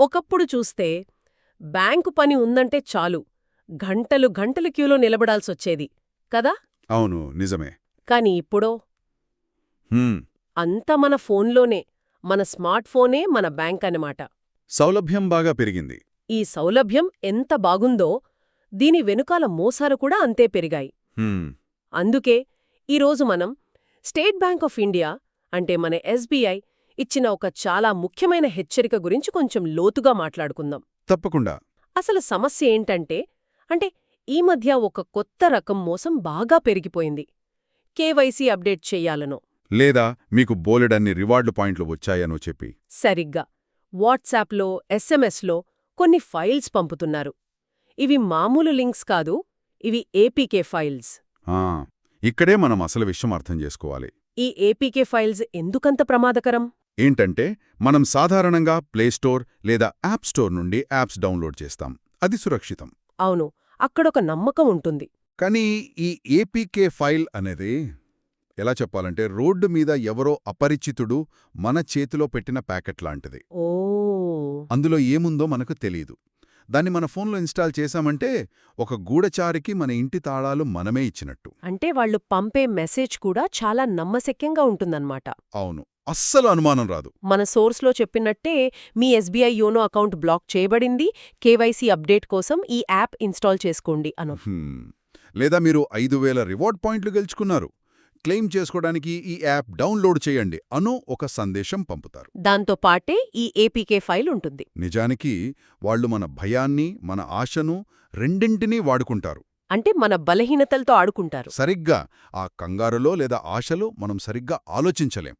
ఒకప్పుడు చూస్తే బ్యాంకు పని ఉందంటే చాలు. గంటలు గంటలు క్యూలో నిలబడాల్సొచ్చేది. కదా? అవును నిజమే. కాని ఇప్పుడో? అంతా మన ఫోన్లోనే మన స్మార్ట్ ఫోనే మన బ్యాంక్ అన్నమాట. సౌలభ్యం బాగా పెరిగింది. ఈ సౌలభ్యం ఎంత బాగుందో దీని వెనుకాల మోసాలు కూడా అంతే పెరిగాయి. అందుకే ఈరోజు మనం స్టేట్ బ్యాంక్ ఆఫ్ ఇండియా అంటే మన ఎస్బీఐ ఇచ్చిన ఒక చాలా ముఖ్యమైన హెచ్చరిక గురించి కొంచెం లోతుగా మాట్లాడుకుందాం. తప్పకుండా. అసలు సమస్య ఏంటంటే అంటే ఈ మధ్య ఒక కొత్త రకం మోసం బాగా పెరిగిపోయింది. కేవైసీ అప్డేట్ చెయ్యాలనో లేదా మీకు బోలెడన్ని రివార్డు పాయింట్లు వచ్చాయనో చెప్పి. సరిగ్గా. వాట్సాప్లో ఎస్ఎంఎస్లో కొన్ని ఫైల్స్ పంపుతున్నారు. ఇవి మామూలు లింక్స్ కాదు ఇవి ఏపీకే ఫైల్స్. ఆ, ఇక్కడే మనం అసలు విషయం అర్థం చేసుకోవాలి. ఈ ఏపీకే ఫైల్స్ ఎందుకంత ప్రమాదకరం? ఏంటంటే మనం సాధారణంగా ప్లేస్టోర్ లేదా యాప్ స్టోర్ నుండి యాప్స్ డౌన్లోడ్ చేస్తాం. అది సురక్షితం. అవును. అక్కడొక నమ్మకం ఉంటుంది. కానీ ఈ ఏపీకే ఫైల్ అనేది ఎలా చెప్పాలంటే రోడ్డు మీద ఎవరో అపరిచితుడు మన చేతిలో పెట్టిన ప్యాకెట్ లాంటిది. ఓ. అందులో ఏముందో మనకు తెలీదు. దాన్ని మన ఫోన్లో ఇన్స్టాల్ చేశామంటే ఒక గూఢచారికి మన ఇంటి తాళాలు మనమే ఇచ్చినట్టు. అంటే వాళ్ళు పంపే మెసేజ్ కూడా చాలా నమ్మశక్యంగా ఉంటుందన్నమాట. అవును. అస్సలు అనుమానం రాదు. మన సోర్స్లో చెప్పినట్టే మీ ఎస్బీఐ యోనో అకౌంట్ బ్లాక్ చేయబడింది. కేవైసీ అప్డేట్ కోసం ఈ యాప్ ఇన్స్టాల్ చేసుకోండి అను. లేదా మీరు ఐదు వేల రివార్డ్ పాయింట్లు గెలుచుకున్నారు. క్లెయిమ్ చేసుకోవడానికి ఈ యాప్ డౌన్లోడ్ చేయండి అను ఒక సందేశం పంపుతారు. దాంతో పాటే ఈ ఏపీకే ఫైల్ ఉంటుంది. నిజానికి వాళ్ళు మన భయాన్ని మన ఆశను రెండింటినీ వాడుకుంటారు. అంటే మన బలహీనతలతో ఆడుకుంటారు. సరిగ్గా ఆ కంగారులో లేదా ఆశలో మనం సరిగ్గా ఆలోచించలేం.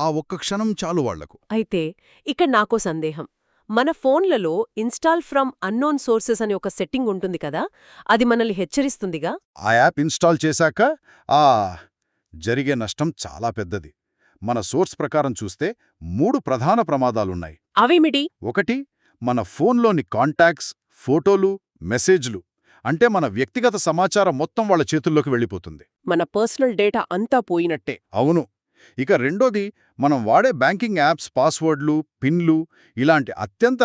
ఆ ఒక్క క్షణం చాలు వాళ్ళకు. అయితే ఇక్కడ నాకో సందేహం. మన ఫోన్లలో ఇన్స్టాల్ ఫ్రమ్ అన్నోన్ సోర్సెస్ అనే ఒక సెట్టింగ్ ఉంటుంది కదా అది మనల్ని హెచ్చరిస్తుందిగా? ఆ యాప్ ఇన్స్టాల్ చేశాక ఆ జరిగే నష్టం చాలా పెద్దది. మన సోర్స్ ప్రకారం చూస్తే మూడు ప్రధాన ప్రమాదాలున్నాయి. అవేమిటి? ఒకటి మన ఫోన్లోని కాంటాక్ట్స్ ఫోటోలు మెసేజ్లు అంటే మన వ్యక్తిగత సమాచారం మొత్తం వాళ్ళ చేతుల్లోకి వెళ్ళిపోతుంది. మన పర్సనల్ డేటా అంతా పోయినట్టే. అవును. ఇక రెండోది మనం వాడే బ్యాంకింగ్ యాప్స్ పాస్వర్డ్లు పిన్లు ఇలాంటి అత్యంత